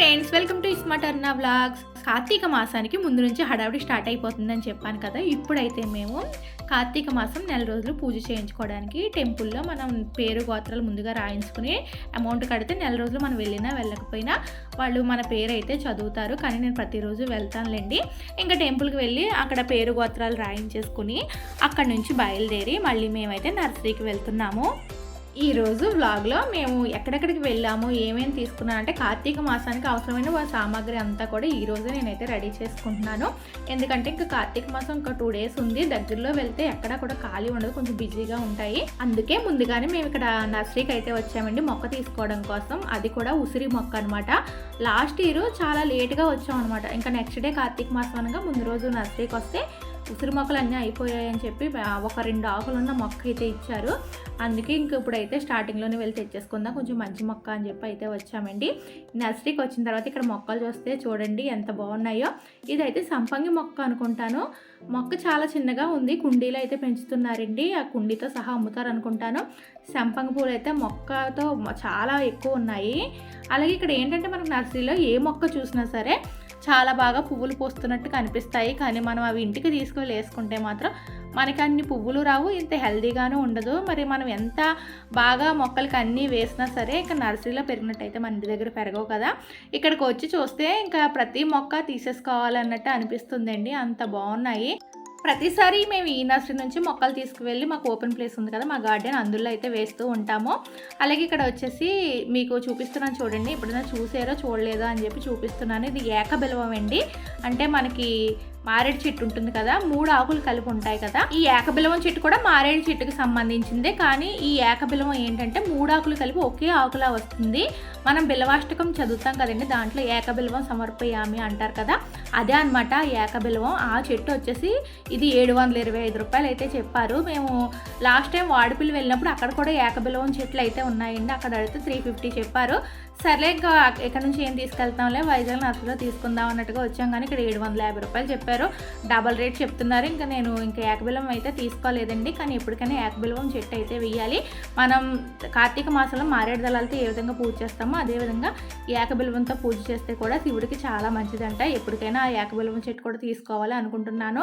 Friends welcome to ismart Arna blogs Karthika మాసానికి ముందు నుంచి హడావిడి స్టార్ట్ అయిపోతుందని చెప్పాను కదా ఇప్పుడైతే మేము కార్తీక మాసం నెల రోజులు పూజ చేయించుకోవడానికి టెంపుల్లో మనం పేరు గోత్రాలు ముందుగా రాయించుకుని అమౌంట్ కడితే నెల రోజులు మనం వెళ్ళినా వెళ్ళకపోయినా వాళ్ళు మన పేరు అయితే చదువుతారు. కానీ నేను ప్రతిరోజు వెళ్తానులేండి. ఇంకా టెంపుల్కి వెళ్ళి అక్కడ పేరు గోత్రాలు రాయించేసుకుని అక్కడ నుంచి బయలుదేరి మళ్ళీ మేమైతే నర్సరీకి వెళ్తున్నాము. ఈరోజు వ్లాగ్లో మేము ఎక్కడెక్కడికి వెళ్ళాము ఏమేమి తీసుకున్నాను అంటే కార్తీక మాసానికి అవసరమైన సామాగ్రి అంతా కూడా ఈ రోజే నేనైతే రెడీ చేసుకుంటున్నాను. ఎందుకంటే ఇంకా కార్తీక మాసం ఇంకా టూ డేస్ ఉంది. దగ్గరలో వెళ్తే ఎక్కడ కూడా ఖాళీ ఉండదు కొంచెం బిజీగా ఉంటాయి. అందుకే ముందుగానే మేము ఇక్కడ నర్సరీకి అయితే వచ్చామండి మొక్క తీసుకోవడం కోసం. అది కూడా ఉసిరి మొక్క అనమాట లాస్ట్ ఇయర్ చాలా లేట్గా వచ్చాం అనమాట ఇంకా నెక్స్ట్ డే కార్తీక మాసం అనగా ముందు రోజు నర్సరీకి వస్తే ఉసిరి మొక్కలు అన్నీ అయిపోయాయని చెప్పి ఒక రెండు ఆకులున్న మొక్క అయితే ఇచ్చారు. అందుకే ఇంక ఇప్పుడైతే స్టార్టింగ్లోనే వెళ్ళి తెచ్చేసుకుందాం. కొంచెం మంచి మొక్క అని చెప్పి అయితే వచ్చామండి. నర్సరీకి వచ్చిన తర్వాత ఇక్కడ మొక్కలు చూస్తే చూడండి ఎంత బాగున్నాయో. ఇదైతే సంపంగి మొక్క అనుకుంటాను. మొక్క చాలా చిన్నగా ఉంది. కుండీలో అయితే పెంచుతున్నారండి. ఆ కుండీతో సహా అమ్ముతారు అనుకుంటాను సంపంగి పూలు అయితే మొక్కతో చాలా ఎక్కువ ఉన్నాయి. అలాగే ఇక్కడ ఏంటంటే మనకు నర్సరీలో ఏ మొక్క చూసినా సరే చాలా బాగా పువ్వులు పూస్తున్నట్టు కనిపిస్తాయి. కానీ మనం అవి ఇంటికి తీసుకొని వేసుకుంటే మాత్రం మనకి అన్ని పువ్వులు రావు. ఇంత హెల్దీగాను ఉండదు. మరి మనం ఎంత బాగా మొక్కలకి అన్నీ వేసినా సరే ఇంకా నర్సరీలో పెరిగినట్టయితే మన ఇంటి దగ్గర పెరగవు కదా. ఇక్కడికి వచ్చి చూస్తే ఇంకా ప్రతి మొక్క తీసేసుకోవాలన్నట్టు అనిపిస్తుందండి. అంత బాగున్నాయి. ప్రతిసారి మేము ఈ నర్సరీ నుంచి మొక్కలు తీసుకువెళ్ళి మాకు ఓపెన్ ప్లేస్ ఉంది కదా మా గార్డెన్ అందులో అయితే వేస్తూ ఉంటాము. అలాగే ఇక్కడ వచ్చేసి మీకు చూపిస్తున్నాను చూడండి ఎప్పుడైనా చూసారో చూడలేదో అని చెప్పి చూపిస్తున్నాను. ఇది ఏక బిలవం అండి. అంటే మనకి మారేడు చెట్టు ఉంటుంది కదా మూడు ఆకులు కలిపి ఉంటాయి కదా. ఈ ఏకబిలవం చెట్టు కూడా మారేడు చెట్టుకి సంబంధించిందే కానీ ఈ ఏకబిలవం ఏంటంటే మూడు ఆకులు కలిపి ఒకే ఆకులా వస్తుంది. మనం బిలవాష్టకం చదువుతాం కదండి దాంట్లో ఏకబిలవం సమర్పయామి అంటారు కదా. అదే అనమాట ఏకబిలవం. ఆ చెట్టు వచ్చేసి ఇది ఏడు వందల ఇరవై ఐదు రూపాయలు అయితే చెప్పారు. మేము లాస్ట్ టైం వాడిపిల్లి వెళ్ళినప్పుడు అక్కడ కూడా ఏకబిలవం చెట్లు అయితే ఉన్నాయండి అక్కడ అడిగితే త్రీ ఫిఫ్టీ చెప్పారు. సర్లే ఇంకా ఇక్కడ నుంచి ఏం తీసుకెళ్తాంలే వైజాగ్ నర్సులో తీసుకుందాం అన్నట్టుగా వచ్చాం కానీ ఇక్కడ ఏడు వందల యాభై రూపాయలు చెప్పారు. డబల్ రేట్ చెప్తున్నారు. ఇంకా నేను ఇంకా ఏకబిలం అయితే తీసుకోలేదండి. కానీ ఎప్పటికైనా ఏకబిలవం చెట్టు అయితే వేయాలి. మనం కార్తీక మాసంలో మారేడు దళాలతో ఏ విధంగా పూజ చేస్తామో అదేవిధంగా ఏకబిలవంతో పూజ చేస్తే కూడా శివుడికి చాలా మంచిదంట. ఎప్పటికైనా ఆ ఏకబిలవం చెట్టు కూడా తీసుకోవాలి అనుకుంటున్నాను.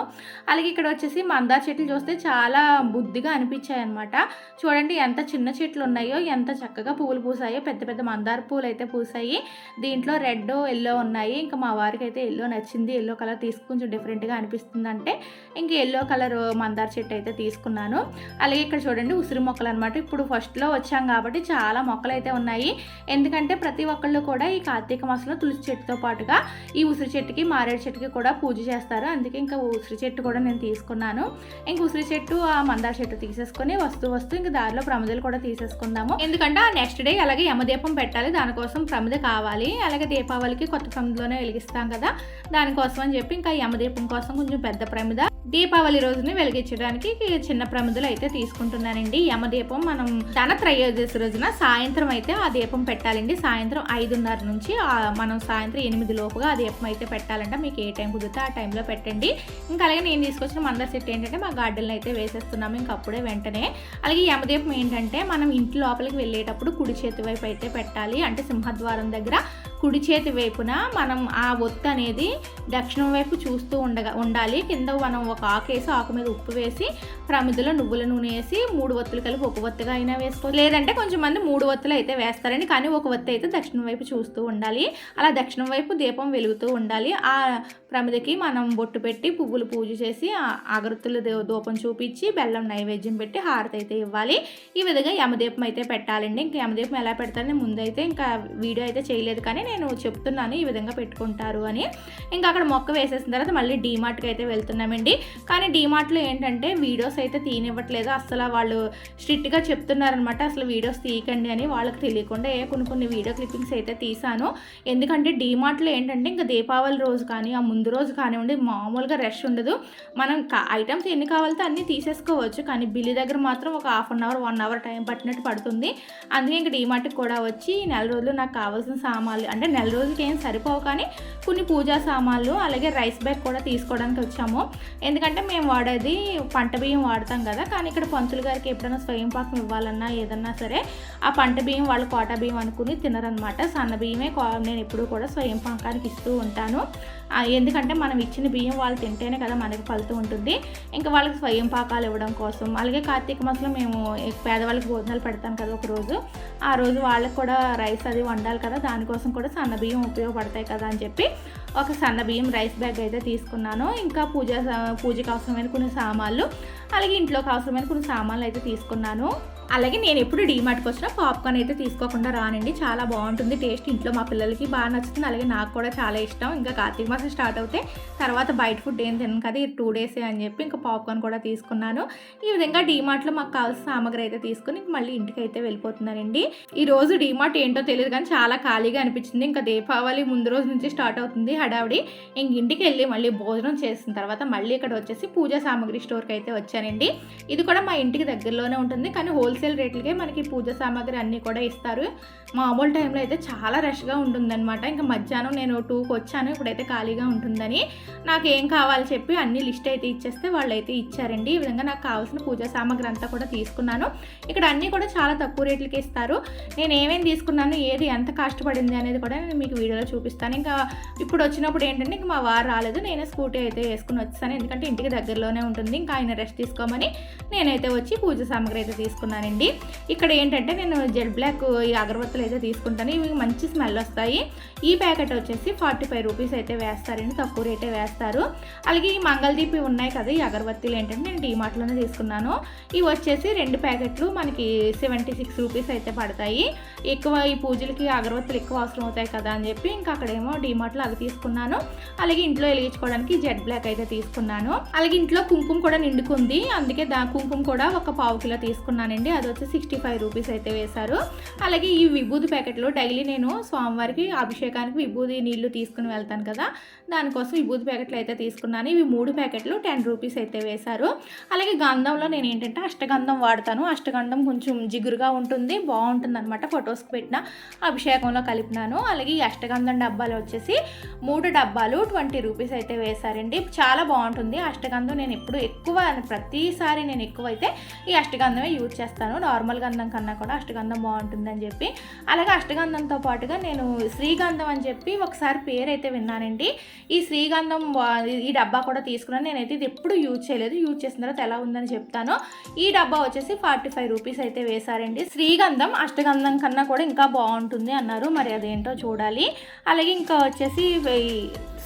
అలాగే ఇక్కడ వచ్చేసి మందార చెట్లు చూస్తే చాలా బుద్ధిగా అనిపించాయి అనమాట చూడండి ఎంత చిన్న చెట్లు ఉన్నాయో ఎంత చక్కగా పువ్వులు పూసాయో పెద్ద పెద్ద మందార పూలు అయితే పూసాయి. దీంట్లో రెడ్ ఎల్లో ఉన్నాయి. ఇంకా మా వారికి అయితే ఎల్లో నచ్చింది. ఎల్లో కలర్ తీసుకు డిఫరెంట్గా అనిపిస్తుంది అంటే ఇంక ఎల్లో కలర్ మందార చెట్టు అయితే తీసుకున్నాను. అలాగే ఇక్కడ చూడండి ఉసిరి మొక్కలు అనమాట ఇప్పుడు ఫస్ట్లో వచ్చాం కాబట్టి చాలా మొక్కలు అయితే ఉన్నాయి. ఎందుకంటే ప్రతి ఒక్కళ్ళు కూడా ఈ కార్తీక మాసంలో తులసి చెట్టుతో పాటుగా ఈ ఉసిరి చెట్టుకి మారేడు చెట్టుకి కూడా పూజ చేస్తారు. అందుకే ఇంకా ఉసిరి చెట్టు కూడా నేను తీసుకున్నాను. ఇంక ఉసిరి చెట్టు ఆ మందార చెట్టు తీసేసుకొని వస్తూ వస్తూ ఇంక దారిలో ప్రమిదలు కూడా తీసేసుకుందాము. ఎందుకంటే ఆ నెక్స్ట్ డే అలాగే యమదీపం పెట్టాలి. దానికోసం ప్రమిద కావాలి. అలాగే దీపావళికి కొత్త ప్రమిదలోనే వెలిగిస్తాం కదా. దానికోసం అని చెప్పి ఇంకా యమదీపం దీపం కోసం కొంచెం పెద్ద ప్రమిద దీపావళి రోజుని వెలిగించడానికి చిన్న ప్రమిదలు అయితే తీసుకుంటున్నానండి యమదీపం మనం ధన త్రయోదశి రోజున సాయంత్రం అయితే ఆ దీపం పెట్టాలండి. సాయంత్రం ఐదున్నర నుంచి మనం సాయంత్రం ఎనిమిది లోపుగా ఆ దీపం అయితే పెట్టాలంటే. మీకు ఏ టైం కుదిరితే ఆ టైంలో పెట్టండి. ఇంకా అలాగే నేను తీసుకొచ్చిన మందర్ సెట్ ఏంటంటే మా గార్డెన్లో అయితే వేసేస్తున్నాము. ఇంకా అప్పుడే వెంటనే. అలాగే యమదీపం ఏంటంటే మనం ఇంటి లోపలికి వెళ్ళేటప్పుడు కుడి చేతి వైపు అయితే పెట్టాలి. అంటే సింహద్వారం దగ్గర కుడి చేతి వైపున మనం ఆ ఒత్తు అనేది దక్షిణం వైపు చూస్తూ ఉండగా ఉండాలి. కింద మనం ఒక ఆకు వేసి ఆకు మీద ఉప్పు వేసి ప్రమిదలో నువ్వుల నూనె వేసి మూడు ఒత్తులు కలిపి ఒక ఒత్తుగా అయినా వేసుకో లేదంటే కొంచెం మంది మూడు ఒత్తులు అయితే వేస్తారండి కానీ ఒక ఒత్తి అయితే దక్షిణం వైపు చూస్తూ ఉండాలి. అలా దక్షిణం వైపు దీపం వెలుగుతూ ఉండాలి. ఆ ప్రమిదకి మనం బొట్టు పెట్టి పువ్వులు పూజ చేసి ఆ దూపం ధూపం చూపించి బెల్లం నైవేద్యం పెట్టి హారతి అయితే ఇవ్వాలి. ఈ విధంగా యమదీపం అయితే పెట్టాలండి. ఇంకా యమదీపం ఎలా పెడతారని ముందైతే ఇంకా వీడియో అయితే చేయలేదు కానీ నేను చెప్తున్నాను ఈ విధంగా పెట్టుకుంటారు అని. ఇంకా అక్కడ మొక్క వేసేసిన తర్వాత మళ్ళీ డీమార్ట్కి అయితే వెళ్తున్నామండి. కానీ డీమార్ట్లో ఏంటంటే వీడియోస్ అయితే తీనివ్వట్లేదు అసలు వాళ్ళు స్ట్రిక్ట్గా చెప్తున్నారనమాట అసలు వీడియోస్ తీయకండి అని వాళ్ళకి తెలియకుండా ఏ కొన్ని కొన్ని వీడియో క్లిప్పింగ్స్ అయితే తీసాను ఎందుకంటే డీమార్ట్లో ఏంటంటే ఇంకా దీపావళి రోజు కానీ ఆ ముందు రోజు కానివ్వండి మామూలుగా రష్ ఉండదు. మనం ఐటమ్స్ ఎన్ని కావాలితే అన్నీ తీసేసుకోవచ్చు. కానీ బిల్లి దగ్గర మాత్రం ఒక half an hour one hour time పట్టినట్టు పడుతుంది. అందుకే ఇంకా డీమార్ట్కి కూడా వచ్చి నెల రోజులు నాకు కావాల్సిన సామాన్లు అంటే నెల రోజులకి ఏం సరిపోవు కానీ కొన్ని పూజా సామాన్లు అలాగే రైస్ బ్యాగ్ కూడా తీసుకోవడానికి వచ్చాము. ఎందుకంటే మేము వాడేది పంట బియ్యం వాడతాం కదా. కానీ ఇక్కడ పంతులు గారికి ఎప్పుడైనా స్వయం పాకం ఇవ్వాలన్నా ఏదన్నా సరే ఆ పంట బియ్యం వాళ్ళు కోటా బియ్యం అనుకుని తినరనమాట. సన్న బియ్యమే నేను ఎప్పుడు కూడా స్వయం పాకానికి ఇస్తూ ఉంటాను. ఎందుకంటే మనం ఇచ్చిన బియ్యం వాళ్ళు తింటేనే కదా మనకి ఫలితం ఉంటుంది. ఇంకా వాళ్ళకి స్వయం పాకాలు ఇవ్వడం కోసం అలాగే కార్తీక మాసంలో మేము పేదవాళ్ళకి భోజనాలు పెడతాం కదా ఒక రోజు. ఆ రోజు వాళ్ళకి కూడా రైస్ అది వండాలి కదా దానికోసం కూడా సన్న బియ్యం ఉపయోగపడతాయి కదా అని చెప్పి ఒక సన్న బియ్యం రైస్ బ్యాగ్ అయితే తీసుకున్నాను. ఇంకా పూజ పూజకు అవసరమైన కొన్ని సామాన్లు అలాగే ఇంట్లోకి అవసరమైన కొన్ని సామాన్లు అయితే తీసుకున్నాను. అలాగే నేను ఎప్పుడు డీమార్ట్కి వచ్చినా పాప్కార్న్ అయితే తీసుకోకుండా రానండి. చాలా బాగుంటుంది టేస్ట్ ఇంట్లో మా పిల్లలకి బాగా నచ్చుతుంది. అలాగే నాకు కూడా చాలా ఇష్టం. ఇంకా కార్తీక మాసం స్టార్ట్ అవుతే తర్వాత బయట ఫుడ్ ఏం తినను కదా ఈ టూ డేసే అని చెప్పి ఇంకా పాప్కార్న్ కూడా తీసుకున్నాను. ఈ విధంగా డీమార్ట్లో మాకు కావాల్సిన సామాగ్రి అయితే తీసుకుని మళ్ళీ ఇంటికి అయితే వెళ్ళిపోతున్నానండి. ఈ రోజు డీమార్ట్ ఏంటో తెలియదు కానీ చాలా ఖాళీగా అనిపించింది. ఇంకా దీపావళి ముందు రోజు నుంచి స్టార్ట్ అవుతుంది హడావిడి. ఇంక ఇంటికి వెళ్ళి మళ్ళీ భోజనం చేసిన తర్వాత మళ్ళీ ఇక్కడ వచ్చేసి పూజా సామాగ్రి స్టోర్కి అయితే వచ్చానండి. ఇది కూడా మా ఇంటికి దగ్గరలోనే ఉంటుంది. కానీ హోల్సేల్ రేట్లకే మనకి పూజ సామాగ్రి అన్నీ కూడా ఇస్తారు. మామూలు టైంలో అయితే చాలా రష్గా ఉంటుందన్నమాట. ఇంకా మధ్యాహ్నం నేను టూకి వచ్చాను. ఇప్పుడైతే ఖాళీగా ఉంటుందని నాకు ఏం కావాలి చెప్పి అన్ని లిస్ట్ అయితే ఇచ్చేస్తే వాళ్ళు అయితే ఇచ్చారండి. ఈ విధంగా నాకు కావాల్సిన పూజా సామాగ్రి అంతా కూడా తీసుకున్నాను. ఇక్కడ అన్నీ కూడా చాలా తక్కువ రేట్లకి ఇస్తారు. నేను ఏమేమి తీసుకున్నాను ఏది ఎంత కాస్ట్ పడింది అనేది కూడా నేను మీకు వీడియోలో చూపిస్తాను. ఇంకా ఇప్పుడు వచ్చినప్పుడు ఏంటంటే ఇంకా మా వారు రాలేదు. నేనే స్కూటీ అయితే వేసుకుని వచ్చాను ఎందుకంటే ఇంటికి దగ్గరలోనే ఉంటుంది. ఇంకా ఆయన రెస్ట్ తీసుకోమని నేనైతే వచ్చి పూజ సామాగ్రి అయితే తీసుకున్నాను. తీసుకున్నానండి ఇక్కడ ఏంటంటే నేను జెడ్ బ్లాక్ ఈ అగరబత్తులు అయితే తీసుకుంటాను. ఇవి మంచి స్మెల్ వస్తాయి. ఈ ప్యాకెట్ వచ్చేసి ఫార్టీ ఫైవ్ రూపీస్ అయితే వేస్తారండి. తక్కువ రేటే వేస్తారు. అలాగే ఈ మంగళదీపి ఉన్నాయి కదా ఈ అగరబత్తీలు ఏంటంటే నేను డీమార్ట్లోనే తీసుకున్నాను. ఇవి వచ్చేసి రెండు ప్యాకెట్లు మనకి సెవెంటీ సిక్స్ రూపీస్ అయితే పడతాయి. ఎక్కువ ఈ పూజలకి అగరబత్తులు ఎక్కువ అవసరం అవుతాయి కదా అని చెప్పి ఇంకా అక్కడేమో డీమార్ట్లో అవి తీసుకున్నాను. అలాగే ఇంట్లో వెలిగించుకోవడానికి జెడ్ బ్లాక్ అయితే తీసుకున్నాను. అలాగే ఇంట్లో కుంకుమ కూడా నిండుకుంది. అందుకే దా కుంకుమ కూడా ఒక పావు కిలో తీసుకున్నానండి. అది వచ్చి సిక్స్టీ ఫైవ్ రూపీస్ అయితే వేశారు. అలాగే ఈ విభూది ప్యాకెట్లు డైలీ నేను స్వామివారికి అభిషేకానికి విభూది నీళ్ళు తీసుకుని వెళ్తాను కదా దానికోసం విభూది ప్యాకెట్లు అయితే తీసుకున్నాను. ఇవి మూడు ప్యాకెట్లు టెన్ రూపీస్ అయితే వేశారు. అలాగే గంధంలో నేను ఏంటంటే అష్టగంధం వాడతాను. అష్టగంధం కొంచెం జిగురుగా ఉంటుంది బాగుంటుంది అనమాట ఫొటోస్కి పెట్టిన అభిషేకంలో కలిపినాను. అలాగే ఈ అష్టగంధం డబ్బాలు వచ్చేసి మూడు డబ్బాలు ట్వంటీ రూపీస్ అయితే వేశారండి. చాలా బాగుంటుంది. అష్టగంధం నేను ఎప్పుడు ఎక్కువ ప్రతిసారి నేను ఎక్కువ అయితే ఈ అష్టగంధమే యూజ్ చేస్తాను. నార్మల్ గంధం కన్నా కూడా అష్టగంధం బాగుంటుందని చెప్పి. అలాగే అష్టగంధంతో పాటుగా నేను శ్రీగంధం అని చెప్పి ఒకసారి పేరు అయితే విన్నానండి. ఈ శ్రీగంధం ఈ డబ్బా కూడా తీసుకున్నాను. నేనైతే ఇది ఎప్పుడు యూజ్ చేయలేదు. యూజ్ చేసిన తర్వాత ఎలా ఉందని చెప్తాను. ఈ డబ్బా వచ్చేసి ఫార్టీ ఫైవ్ రూపీస్ అయితే వేశారండి. శ్రీగంధం అష్టగంధం కన్నా కూడా ఇంకా బాగుంటుంది అన్నారు. మరి అదేంటో చూడాలి. అలాగే ఇంకా వచ్చేసి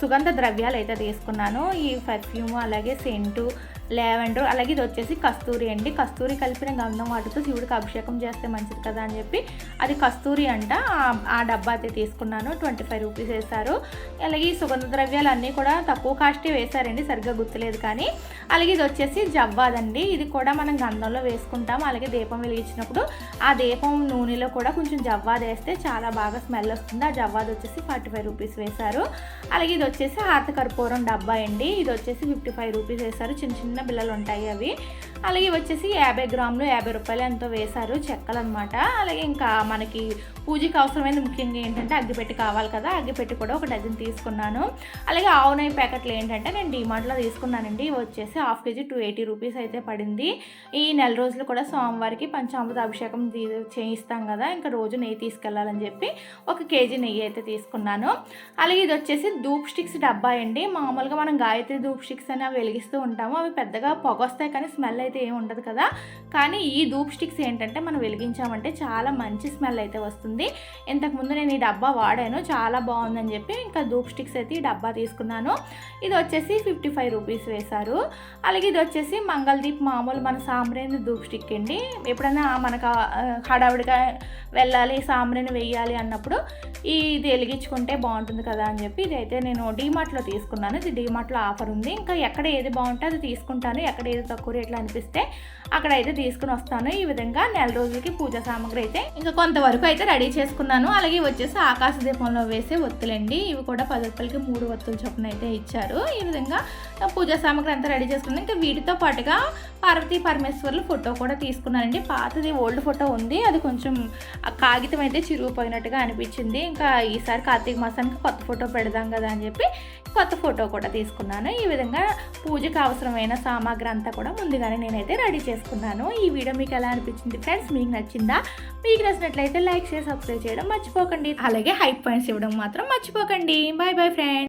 సుగంధ ద్రవ్యాలు అయితే తీసుకున్నాను. ఈ పర్ఫ్యూమ్ అలాగే సెంటు లావెండర్ అలాగే ఇది వచ్చేసి కస్తూరి అండి. కస్తూరి కలిపిన గంధం వాటితో శివుడికి అభిషేకం చేస్తే మంచిది కదా అని చెప్పి అది కస్తూరి అంట. ఆ- డబ్బా అయితే తీసుకున్నాను. ట్వంటీ ఫైవ్ రూపీస్ వేశారు. అలాగే ఈ సుగంధ ద్రవ్యాలు అన్నీ కూడా తక్కువ కాస్టే వేశారండి. సరిగ్గా గుర్తులేదు కానీ. అలాగే ఇది వచ్చేసి జవ్వాదండి ఇది కూడా మనం గంధంలో వేసుకుంటాం. అలాగే దీపం వెలిగించినప్పుడు ఆ దీపం నూనెలో కూడా కొంచెం జవ్వాది వేస్తే చాలా బాగా స్మెల్ వస్తుంది. ఆ జవ్వాది వచ్చేసి ఫార్టీ ఫైవ్ రూపీస్ వేశారు. అలాగే ఇది వచ్చేసి హాత కర్పూరం డబ్బా అండి. ఇది వచ్చేసి ఫిఫ్టీ ఫైవ్ రూపీస్ వేశారు. చిన్న చిన్న బిళ్ళలు ఉంటాయి అవి. అలాగే వచ్చేసి యాభై గ్రాములు యాభై రూపాయలు ఎంతో వేశారు చెక్కలు అనమాట అలాగే ఇంకా మనకి పూజకి అవసరమైనది ముఖ్యంగా ఏంటంటే అగ్గిపెట్టి కావాలి కదా అగ్గిపెట్టి కూడా ఒక డజన్ తీసుకున్నాను. అలాగే ఆవు నెయ్యి ప్యాకెట్లు ఏంటంటే నేను డిమార్ట్లో తీసుకున్నానండి. ఇవి వచ్చేసి half KG two eighty rupees అయితే పడింది. ఈ నెల రోజులు కూడా స్వామివారికి పంచామృత అభిషేకం చేయిస్తాం కదా ఇంకా రోజు నెయ్యి తీసుకెళ్ళాలని చెప్పి ఒక కేజీ నెయ్యి అయితే తీసుకున్నాను. అలాగే ఇది వచ్చేసి ధూప్ స్టిక్స్ డబ్బా అండి. మామూలుగా మనం గాయత్రి ధూప్ స్టిక్స్ అని అవి వెలిగిస్తూ ఉంటాము. అవి పెద్దగా పొగ వస్తాయి కానీ స్మెల్ అయితే ఏమి ఉండదు కదా. కానీ ఈ ధూప్ స్టిక్స్ ఏంటంటే మనం వెలిగించామంటే చాలా మంచి స్మెల్ అయితే వస్తుంది. ఇంతకుముందు నేను ఈ డబ్బా వాడాను చాలా బాగుందని చెప్పి ఇంకా ధూప్ స్టిక్స్ అయితే ఈ డబ్బా తీసుకున్నాను. ఇది వచ్చేసి ఫిఫ్టీ ఫైవ్ రూపీస్ వేశారు. అలాగే ఇది వచ్చేసి మంగళదీప్ మామూలు మన సాంబ్రేణి ధూప్ స్టిక్ అండి. ఎప్పుడైనా మనకు హడావిడిగా వెళ్ళాలి సాంబ్రేణి వేయాలి అన్నప్పుడు ఈ ఇది వెలిగించుకుంటే బాగుంటుంది కదా అని చెప్పి ఇదైతే నేను నేను డీమార్ట్లో తీసుకున్నాను. ఇది డీమార్ట్లో ఆఫర్ ఉంది. ఇంకా ఎక్కడ ఏది బాగుంటే అది తీసుకుంటాను ఎక్కడ ఏది తక్కువ రేట్లో అనిపిస్తే అక్కడ అయితే తీసుకుని వస్తాను. ఈ విధంగా నెల రోజులకి పూజా సామాగ్రి అయితే ఇంకా కొంతవరకు అయితే రెడీ చేసుకున్నాను. అలాగే వచ్చేసి ఆకాశ దీపంలో వేసే ఒత్తులండి. ఇవి కూడా పది రూపాయలకి మూడు ఒత్తులు చొప్పున అయితే ఇచ్చారు. ఈ విధంగా పూజా సామాగ్రి అంతా రెడీ చేసుకున్నాను. ఇంకా వీటితో పాటుగా పార్వతీ పరమేశ్వర్లు ఫోటో కూడా తీసుకున్నానండి. పాతది ఓల్డ్ ఫోటో ఉంది. అది కొంచెం కాగితం అయితే చిరిగిపోయినట్టుగా అనిపించింది. ఇంకా ఈసారి కార్తీక మాసానికి కొత్త ఫోటో పెడదాం కదా అని చెప్పి కొత్త ఫోటో కూడా తీసుకున్నాను. ఈ విధంగా పూజకు అవసరమైన సామాగ్రి అంతా కూడా ముందుగానే నేనైతే రెడీ చేసుకున్నాను. ఈ వీడియో మీకు ఎలా అనిపించింది ఫ్రెండ్స్? మీకు నచ్చిందా? మీకు నచ్చినట్లయితే లైక్ చేసి సబ్స్క్రైబ్ చేయడం మర్చిపోకండి. అలాగే హైప్ పాయింట్స్ ఇవ్వడం మాత్రం మర్చిపోకండి. Bye bye friends.